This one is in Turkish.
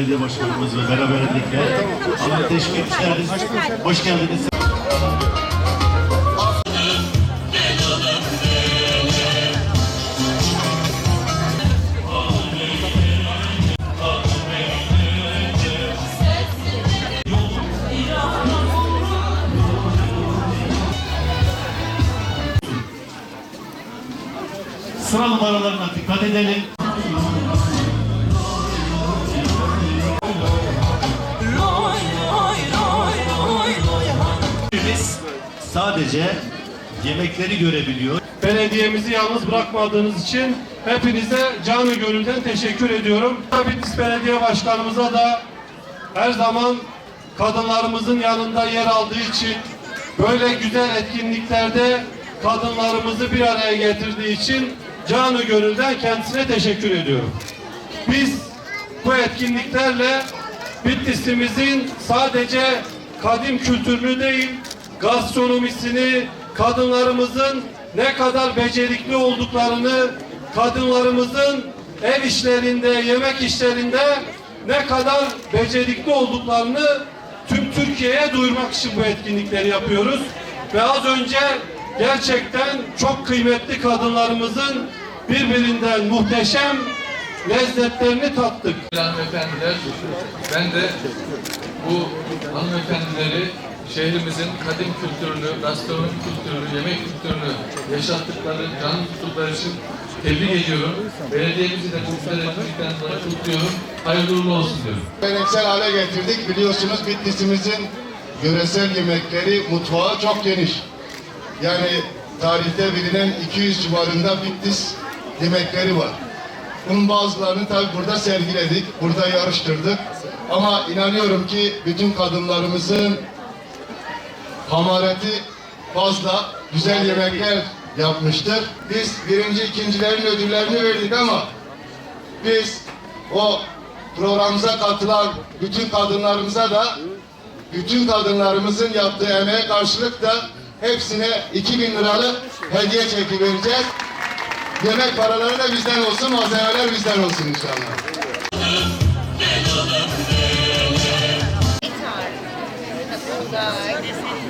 Belediye başkanımız ve beraberlikle Allah teşvik etmişleriniz. Hoş geldiniz. Sıra numaralarına dikkat edelim. Sadece yemekleri görebiliyor. Belediyemizi yalnız bırakmadığınız için hepinize canı gönülden teşekkür ediyorum. Bitlis Belediye Başkanımıza da her zaman kadınlarımızın yanında yer aldığı için böyle güzel etkinliklerde kadınlarımızı bir araya getirdiği için canı gönülden kendisine teşekkür ediyorum. Biz bu etkinliklerle Bitlis'imizin sadece kadim kültürünü değil, gastronomisini, kadınlarımızın ne kadar becerikli olduklarını, kadınlarımızın ev işlerinde, yemek işlerinde ne kadar becerikli olduklarını tüm Türkiye'ye duyurmak için bu etkinlikleri yapıyoruz. Ve az önce gerçekten çok kıymetli kadınlarımızın birbirinden muhteşem lezzetlerini tattık. hanımefendiler, ben de bu hanımefendileri şehrimizin kadim kültürünü, gastronomi kültürünü, yemek kültürünü yaşattıkları, canlı tuttukları için tebrik ediyorum. Belediyemizi de bu güzel etkinlikten sonra kutluyorum. Hayırlı uğurlu olsun diyorum. Geleneksel hale getirdik. Biliyorsunuz Bitlis'imizin yöresel yemekleri, mutfağı çok geniş. Yani tarihte bilinen 200 civarında Bitlis yemekleri var. Bunun bazılarını tabi burada sergiledik, burada yarıştırdık. Ama inanıyorum ki bütün kadınlarımızın hamareti fazla, güzel yemekler yapmıştır. Biz birinci, ikincilerin ödüllerini verdik ama biz o programımıza katılan bütün kadınlarımıza da bütün kadınlarımızın yaptığı emeğe karşılık da hepsine 2000 liralık hediye çeki vereceğiz. Yemek paraları da bizden olsun, malzemeler bizden olsun inşallah. Guys.